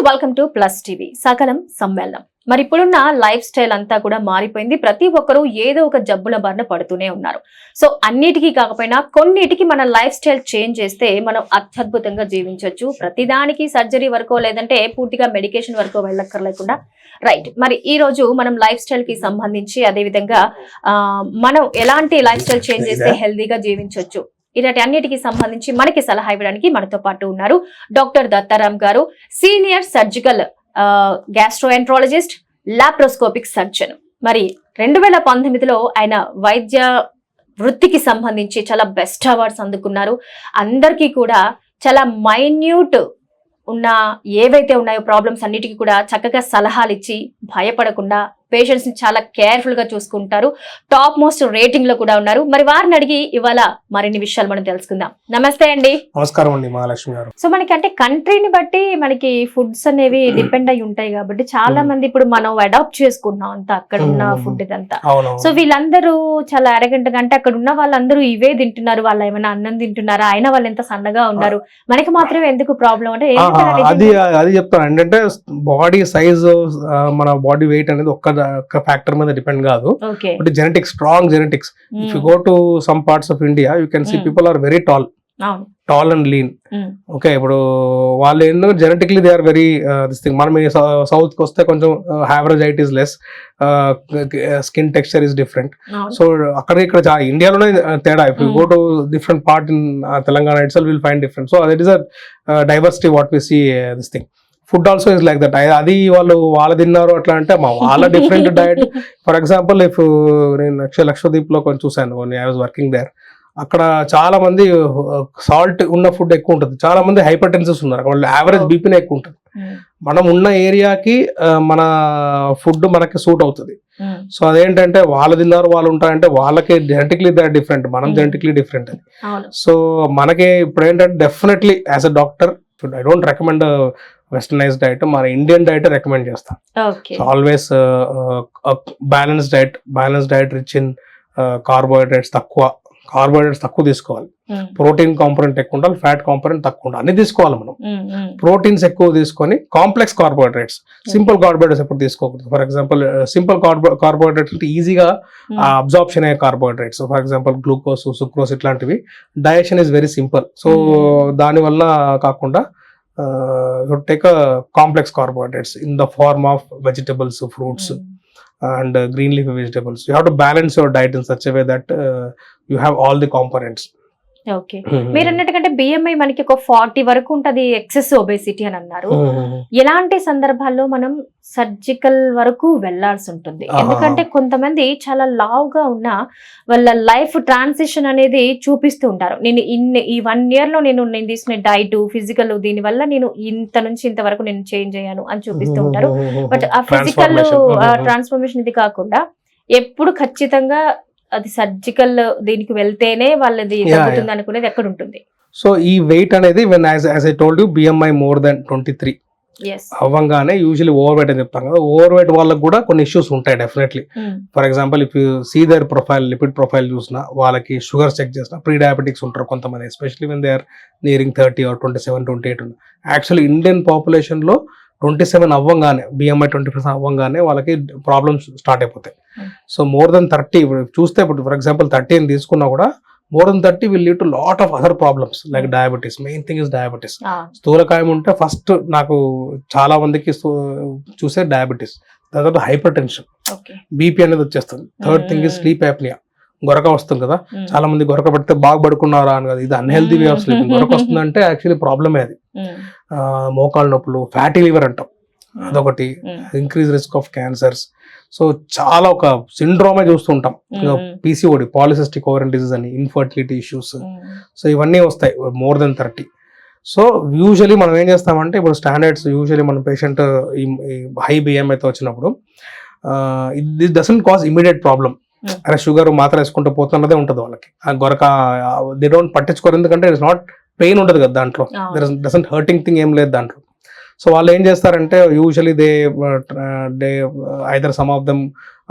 Welcome to plus TV సకలం సమ్మేళనం. మరి ఇప్పుడున్న లైఫ్ స్టైల్ అంతా కూడా మారిపోయింది. ప్రతి ఒక్కరూ ఏదో ఒక జబ్బుల బారిన పడుతూనే ఉన్నారు. సో అన్నిటికీ కాకపోయినా కొన్నిటికి మన లైఫ్ స్టైల్ చేంజ్ చేస్తే మనం అత్యద్భుతంగా జీవించవచ్చు ప్రతిదానికి సర్జరీ వరకు లేదంటే పూర్తిగా మెడికేషన్ వరకు వెళ్ళక్కర్లేకుండా. రైట్ మరి ఈ రోజు మనం లైఫ్ స్టైల్కి సంబంధించి అదే విధంగా ఆ, మనం ఎలాంటి లైఫ్ స్టైల్ చేంజ్ చేస్తే హెల్దీగా జీవించవచ్చు ఇలాంటి అన్నిటికి సంబంధించి మనకి సలహా ఇవ్వడానికి మనతో పాటు ఉన్నారు డాక్టర్ దత్తారాం గారు senior surgical gastroenterologist laparoscopic surgeon. మరి రెండు వేల పంతొమ్మిదిలో ఆయన వైద్య వృత్తికి సంబంధించి చాలా బెస్ట్ అవార్డ్స్ అందుకున్నారు. అందరికీ కూడా చాలా మైన్యూట్ ఉన్న ఏవైతే ఉన్నాయో ప్రాబ్లమ్స్ అన్నిటికీ కూడా చక్కగా సలహాలు ఇచ్చి భయపడకుండా పేషెంట్స్ని చాలా కేర్ఫుల్గా చూసుకుంటారు. టాప్ మోస్ట్ రేటింగ్లో కూడా ఉన్నారు. మరి వారిని అడిగి ఇవాళ మరిన్ని విషయాలు మనం తెలుసుకుందాం. నమస్తే అండి. నమస్కారం అండి మహాలక్ష్మి గారు. సో మనకి అంటే కంట్రీని బట్టి మనకి ఫుడ్స్ అనేవి డిపెండ్ అయి ఉంటాయి కాబట్టి చాలా Hmm. మంది ఇప్పుడు మనం అడాప్ట్ చేసుకున్నాం అంతా అక్కడ ఉన్న Hmm. ఫుడ్ ఇదంతా. అవును సో వీళ్ళందరూ చాలా అరగంట అంటే అక్కడ ఉన్న వాళ్ళందరూ ఇవే తింటున్నారు. వాళ్ళు ఏమైనా అన్నం తింటున్నారా? అయినా వాళ్ళు ఎంత సన్నగా ఉన్నారు? మనకి మాత్రం ఎందుకు ప్రాబ్లం అంటే అది? అది చెప్తాను. ఏంటంటే బాడీ సైజ్ మన బాడీ వెయిట్ అనేది ఒక్క ఫ్యాక్టర్ మీద డిపెండ్ కాదు. But genetics strong genetics if you go to some parts of India you can see. People are very tall tall and lean. Okay ఇప్పుడు వాళ్ళు ఏంటంటే genetically they are very this thing మనం సౌత్కి వస్తే కొంచెం average height is less skin texture is different so అక్కడ ఇక్కడ ఇండియాలోనే uh, తేడా. If you. Go to different part in Telangana itself will find different so that is a diversity what we see this thing food also is like that. అది వాళ్ళు వాళ్ళు తిన్నారు అట్లా అంటే మా వాళ్ళ different diet for example if నేను లక్ష లక్షద్వీప్లో కొంచెం చూసాను ఐ వాజ్ వర్కింగ్ దేర్ అక్కడ చాలా మంది సాల్ట్ ఉన్న ఫుడ్ ఎక్కువ ఉంటుంది. చాలా మంది హైపర్ టెన్సెస్ ఉన్నారు. వాళ్ళు యావరేజ్. బీపీనే ఎక్కువ ఉంటుంది. Hmm. మనం ఉన్న ఏరియాకి మన ఫుడ్ మనకి సూట్ అవుతుంది. Hmm. సో అదేంటంటే వాళ్ళు తిన్నారు వాళ్ళు ఉంటారంటే వాళ్ళకి జెనెటిక్లీ దే డిఫరెంట్ మనం Hmm. జెనెటిక్లీ డిఫరెంట్ అది. సో మనకి ఇప్పుడు ఏంటంటే definitely as a doctor I don't recommend westernized diet మన ఇండియన్ డైట్ రికమెండ్ చేస్తాం. Always balance diet balance diet rich in carbohydrates తక్కువ. కార్బోహైడ్రేట్స్ తక్కువ తీసుకోవాలి. Hmm. ప్రోటీన్ కాంపనెంట్ ఎక్కువ ఉండాలి ఫ్యాట్ కాంపనెంట్ తక్కువ ఉండాలి. అన్ని తీసుకోవాలి మనం. Hmm. Hmm. ప్రోటీన్స్ ఎక్కువ తీసుకొని కాంప్లెక్స్ కార్బోహైడ్రేట్స్ సింపుల్ కార్బోహైడ్రేట్స్ ఎప్పుడు తీసుకోకూడదు. For example simple carbo carbohydrates అంటే ఈజీగా Hmm. అబ్జార్ప్షన్ అయ్యే carbohydrates for example glucose sucrose ఇట్లాంటివి. Digestion is very simple so Hmm. Uh, so take a complex carbohydrates in the form of vegetables, fruits, mm. and uh, green leafy vegetables. You have to balance your diet in such a way that uh, you have all the components okay. మీరు అన్నట్టుకంటే BMI మనకి ఒక forty వరకు ఉంటది excess obesity అని అన్నారు. ఎలాంటి సందర్భాల్లో మనం సర్జికల్ వరకు వెళ్ళాల్సి ఉంటుంది. ఎందుకంటే కొంతమంది చాలా లావుగా ఉన్న వాళ్ళ లైఫ్ ట్రాన్సిషన్ అనేది చూపిస్తూ ఉంటారు. నేను ఇన్ని ఈ వన్ ఇయర్లో నేను నేను తీసుకునే డైట్ ఫిజికల్ దీని వల్ల నేను ఇంత నుంచి ఇంత వరకు నేను చేంజ్ అయ్యాను అని చూపిస్తూ ఉంటారు. బట్ ఆ ఫిజికల్. ట్రాన్స్ఫర్మేషన్ ఇది కాకుండా ఎప్పుడు ఖచ్చితంగా అది సర్జికల్ దీనికి వెళ్తేనే వాళ్ళది తగ్గుతుంది అనుకునేది ఎక్కడ ఉంటుంది? సో ఈ వెయిట్ అనేది when as as I told you BMI more than twenty three అవ్వంగానే usually over wait అని చెప్తాం కదా. ఓవర్ వెయిట్ వాళ్ళకి కూడా కొన్ని ఇష్యూస్ ఉంటాయి definitely for example if you see their profile lipid profile చూసినా వాళ్ళకి షుగర్ చెక్ చేసిన ప్రీ డయాబెటిక్స్ ఉంటారు కొంతమంది especially when they are nearing thirty or twenty seven twenty eight actually Indian పాపులేషన్లో twenty seven అవ్వంగానే బిఎంఐ ట్వంటీ పర్సెంట్ అవ్వంగానే వాళ్ళకి problems start అయిపోతాయి. So more than thirty ఇప్పుడు చూస్తే ఇప్పుడు ఫర్ ఎగ్జాంపుల్ థర్టీ అని తీసుకున్నా కూడా more than thirty will lead to lot of other problems like. Diabetes main thing is diabetes స్థూలకాయం ఉంటే ఫస్ట్ నాకు చాలా మందికి చూసే డయాబెటీస్ దాని తర్వాత హైపర్ టెన్షన్ బీపీ అనేది వచ్చేస్తుంది. Third thing is. Sleep apnea గొరక వస్తుంది కదా. చాలా మంది గొరక పడితే బాగా పడుకున్నారా అని కదా. ఇది అన్హెల్దీ వే ఆఫ్ స్లీపింగ్ గొరక వస్తుందంటే యాక్చువల్లీ ప్రాబ్లమే అది. మోకాళ్ళ నొప్పులు ఫ్యాటీ లివర్ అంటాం. అదొకటి. Increase risk of cancers so చాలా ఒక సిండ్రోమే చూస్తుంటాం పీసీఓడి పాలిసిస్టిక్ ఓవరెన్ డిసీజ్ అని ఇన్ఫర్టిలిటీ ఇష్యూస్ సో ఇవన్నీ వస్తాయి. More than thirty so usually మనం ఏం చేస్తామంటే ఇప్పుడు స్టాండర్డ్స్ యూజువలీ మన పేషెంట్ ఈ హై బిఎంఐతో వచ్చినప్పుడు this doesn't cause immediate problem. అరే షుగర్ మాత్రం వేసుకుంటూ పోతున్నదే ఉంటుంది వాళ్ళకి. ఆ గొరక దే డోంట్ పట్టించుకోరు. ఎందుకంటే ఇట్స్ నాట్ పెయిన్ ఉంటుంది కదా దాంట్లో. దర్ డజంట్ హర్టింగ్ థింగ్ ఏం లేదు దాంట్లో. సో వాళ్ళు ఏం చేస్తారంటే usually they they either some of them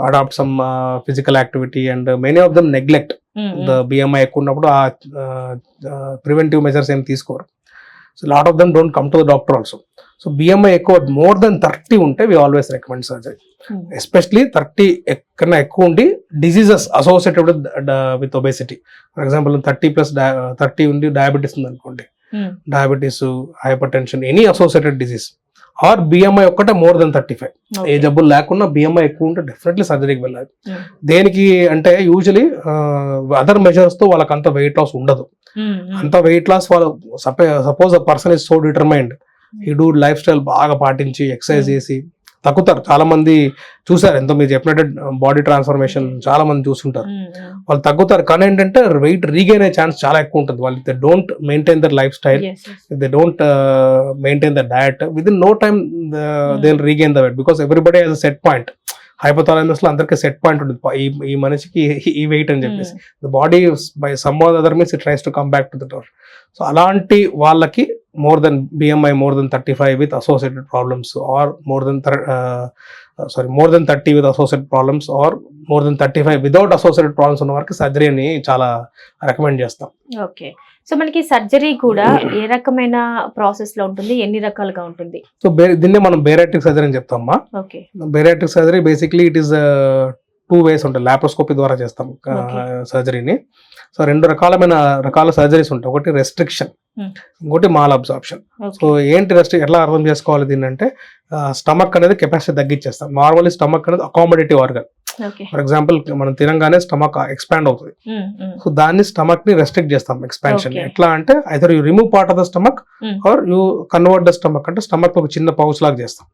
adopt some physical activity and many of them neglect the BMI ఎక్కువ ఉన్నప్పుడు ఆ ప్రివెంటివ్ మెజర్స్ ఏం తీసుకోరు. So lot of them don't come to the doctor also so BMI ఎక్కువ more than thirty ఉంటే we always recommend surgery. Especially thirty ఎక్కడన్నా ఎక్కువ ఉండి diseases associated with obesity for example thirty plus thirty ఉండి diabetes ఉంది అనుకోండి. Diabetes hyper tension any associated disease or BMI ఒక్కటే more than thirty five ఏ. జబ్బులు లేకుండా బిఎంఐ ఎక్కువ ఉంటే డెఫినెట్లీ సర్జరీకి వెళ్ళాలి Hmm. దేనికి అంటే యూజువలీ అదర్ మెజర్స్తో వాళ్ళకి అంత వెయిట్ లాస్ ఉండదు Hmm. Hmm. అంత వెయిట్ లాస్ వాళ్ళు suppose a person is so determined he do lifestyle బాగా పాటించి ఎక్సర్సైజ్. చేసి తగ్గుతారు. చాలా మంది చూసారు ఎంతో మీరు చెప్పినట్టు బాడీ ట్రాన్స్ఫర్మేషన్ చాలా మంది చూస్తుంటారు. వాళ్ళు తగ్గుతారు. కానీ ఏంటంటే వెయిట్ రీగైన్ అయ్యే ఛాన్స్ చాలా ఎక్కువ ఉంటుంది. వాళ్ళు they don't maintain their lifestyle. They don't maintain the diet within no time they regain the weight because everybody has set point హైపోథాలమస్లో అందరికి సెట్ పాయింట్ ఉంటుంది. ఈ ఈ మనిషికి ఈ వెయిట్ అని చెప్పేసి. The body by some other means it tries to come back to the door so అలాంటి వాళ్ళకి more than BMI more than thirty five with associated problems or more than sorry more than thirty with associated problems or more than thirty five without associated problems ఉన్న వారికి సర్జరీని చాలా recommend చేస్తాం. Okay so మనకి surgery కూడా ఏ రకమైన ప్రాసెస్లో ఉంటుంది? ఎన్ని రకాలుగా ఉంటుంది? సో దీన్నే మనం బేరాట్రిక్ సర్జరీ అని చెప్తామా okay. Bariatric surgery basically it is two ways ఉంటాయి. లాప్రోస్కోపీ ద్వారా చేస్తాం. సర్జరీని. సో రెండు రకాలమైన రకాల సర్జరీస్ ఉంటాయి. ఒకటి రెస్ట్రిక్షన్ Hmm. ఇంకోటి మాల్ అబ్జార్ప్షన్ సో ఏంటి రెస్ట్రి ఎట్లా అర్థం చేసుకోవాలి దీన్ని అంటే స్టమక్ అనేది కెపాసిటీ తగ్గించేస్తాం. నార్మల్లీ స్టమక్ అనేది అకామిడేటివ్ ఆర్గన్. ఫర్ ఎగ్జాంపుల్ మనం తినంగానే స్టమక్ ఎక్స్పాండ్ అవుతుంది. సో దాన్ని స్టమక్ని రెస్ట్రిక్ట్ చేస్తాం ఎక్స్పాన్షన్. ఎట్లా అంటే either you remove part of the stomach. Or you convert the stomach అంటే స్టమక్ ఒక చిన్న పౌచ్ లాగా చేస్తాం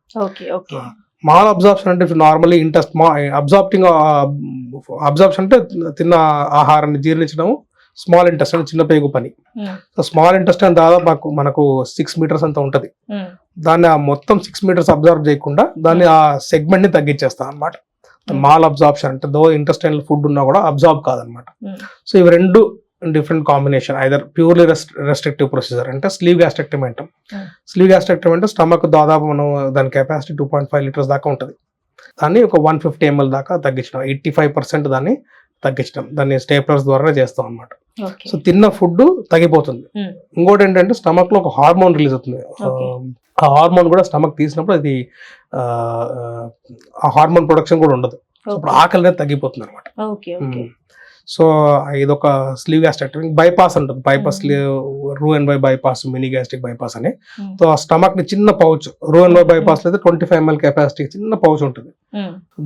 మాల్ అబ్జార్ప్షన్ అంటే నార్మల్లీ ఇంటెస్ట్ అబ్జార్ప్టింగ్ అబ్జార్ప్షన్ అంటే తిన్న ఆహారాన్ని జీర్ణించడం స్మాల్ ఇంటెస్టైన్ చిన్న పేగు పని. సో స్మాల్ ఇంటెస్టైన్ దాదాపు మాకు మనకు సిక్స్ మీటర్స్ అంత ఉంటది. దాన్ని ఆ మొత్తం సిక్స్ మీటర్స్ అబ్జర్వ్ చేయకుండా దాన్ని ఆ సెగ్మెంట్ని తగ్గించేస్తాం అనమాట. మాల్ అబ్జార్ప్షన్ అంటే దో ఇంటెస్టైనల్ ఫుడ్ ఉన్నా కూడా అబ్జార్బ్ కాదనమాట. Hmm. సో ఇవి రెండు different combination either purely restrictive procedure అంటే స్లీవ్ గ్యాస్ట్రెక్టమ్ అంటాం. Hmm. స్లీవ్ గ్యాస్ట్రెక్టమ్ అంటే స్టమక్ దాదాపు మనం దాని capacity two point five litres దాకా ఉంటుంది. దాన్ని ఒక వన్ ఫిఫ్టీ ఎంఎల్ దాకా తగ్గించడం ఎయిటీ ఫైవ్ పర్సెంట్ దాన్ని తగ్గించడం దాన్ని స్టేప్లర్స్ ద్వారా చేస్తాం అనమాట సో తిన్న ఫుడ్ తగ్గిపోతుంది. ఇంకోటి ఏంటంటే స్టమక్లో ఒక హార్మోన్ రిలీజ్ అవుతుంది. ఆ హార్మోన్ కూడా స్టమక్ తీసినప్పుడు అది ఆ, హార్మోన్ ప్రొడక్షన్ కూడా ఉండదు. అప్పుడు ఆకలి అనేది తగ్గిపోతుంది అనమాట సో ఇదొక స్లీవ్ గ్యాస్ట్రెక్టమీ బైపాస్ ఉంటుంది బైపాస్ రూ en Y bypass mini gastric bypass అని. సో ఆ స్టమక్ని చిన్న పౌచ్ రూ అండ్ బై బైపాస్లో అయితే ట్వంటీ ఫైవ్ ఎంఎల్ కెపాసిటీ చిన్న పౌచ్ ఉంటుంది.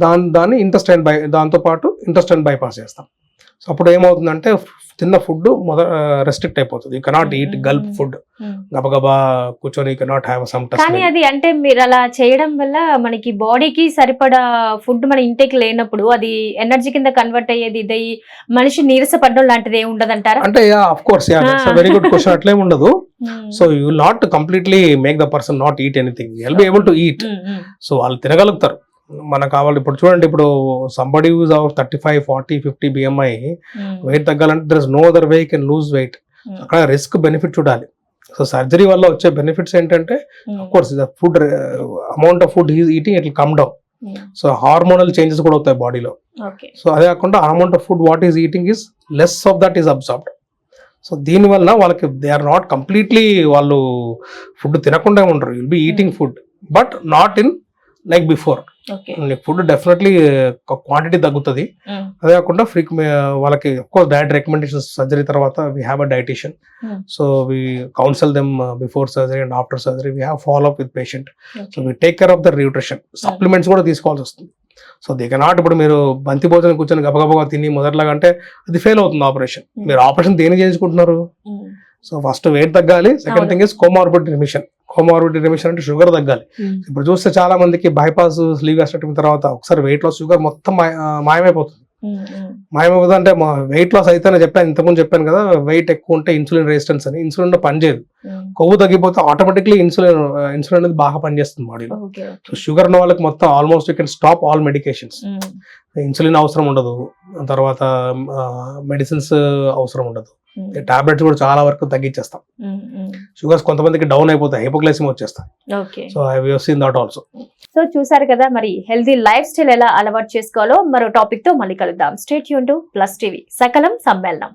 దాని దాన్ని ఇంటెస్టైన్ బై దాంతో పాటు ఇంటెస్టైన్ బైపాస్ చేస్తాం. సో అప్పుడు ఏమవుతుందంటే తిన్న ఫుడ్ మొద రెస్ట్రిక్ట్ అయిపోతుంది. You cannot eat gulp food. గబగబా కూర్చొని కెనాట్ హ్యావ్ సమ్ కానీ అది అంటే మీరు అలా చేయడం వల్ల మనకి బాడీకి సరిపడా ఫుడ్ మన ఇంటేక్ లేనప్పుడు అది ఎనర్జీ కింద కన్వర్ట్ అయ్యేది ఇది మనిషి నీరసపడడం లాంటిది ఏమి ఉండదంటారా? అంటే ya of course ya that's. Very good question అట్లేం ఉండదు. So you not completely make the person not eat anything will be able to eat. So వాళ్ళు తినగలుగుతారు. మనకు కావాలి. ఇప్పుడు చూడండి ఇప్పుడు somebody is over thirty five forty fifty BMI. Weight తగ్గాలంటే there is no other way can lose weight. అక్కడ risk benefit చూడాలి. సో సర్జరీ వల్ల వచ్చే బెనిఫిట్స్ ఏంటంటే. Course the food amount of food eating it come down. So hormonal changes కూడా అవుతాయి బాడీలో so అదే కాకుండా amount of food what is eating is less of that is absorbed so దీనివల్ల వాళ్ళకి దే ఆర్ నాట్ కంప్లీట్లీ వాళ్ళు food తినకుండా ఉండరు. Will be eating food but not in like before food definitely quantity తగ్గుతుంది. అదే కాకుండా ఫ్రీ వాళ్ళకి course diet recommendations surgery తర్వాత we have a dietitian. So we counsel them before surgery and after surgery we have follow up with patient so. We take care of the nutrition supplements కూడా తీసుకోవాల్సి వస్తుంది. So they not ఇప్పుడు మీరు బంతి భోజనం కూర్చొని గబగబగా తిని మొదట్లాగా అంటే అది ఫెయిల్ అవుతుంది ఆపరేషన్ Hmm. మీరు ఆపరేషన్ దేని చేయించుకుంటున్నారు. సో ఫస్ట్ వెయిట్ తగ్గాలి. Second. Thing is comorbid remission comorbid remission అంటే షుగర్ తగ్గాలి. ఇప్పుడు చూస్తే చాలా మందికి బైపాస్ స్లీవ్ గ్యాస్ట్రెక్టమీ తర్వాత ఒకసారి వెయిట్ లాస్ షుగర్ మొత్తం మాయమైపోతుంది. మాయమైపోతుంది అంటే వెయిట్ లాస్ అయితే నేను చెప్పాను ఇంతకుముందు చెప్పాను కదా వెయిట్ ఎక్కువ ఉంటే ఇన్సులిన్ రెసిస్టెన్స్ అని ఇన్సులిన్ పనిచేయదు. కొవ్వు తగ్గిపోతే ఆటోమేటిక్లీ ఇన్సులిన్ ఇన్సులిన్ అనేది బాగా పనిచేస్తుంది బాడీలో. సో షుగర్ ఉన్న వాళ్ళకి మొత్తం almost you can stop all medications. Insulin అవసరం ఉండదు తర్వాత మెడిసిన్స్ అవసరం ఉండదు. టాబ్లెట్స్ కూడా చాలా వరకు తగ్గించేస్తాం. షుగర్స్ కొంతమందికి డౌన్ అయిపోతాయి హైపోగ్లైసిమ్ వచ్చేస్తాయి. Okay so I seen that also so చూసారు కదా మరి హెల్తీ లైఫ్ స్టైల్ ఎలా అలవాటు చేసుకోవాలో మరో టాపిక్తో మళ్ళీ కలుద్దాం. Stay tune to plus TV సకలం సమ్మేళనం.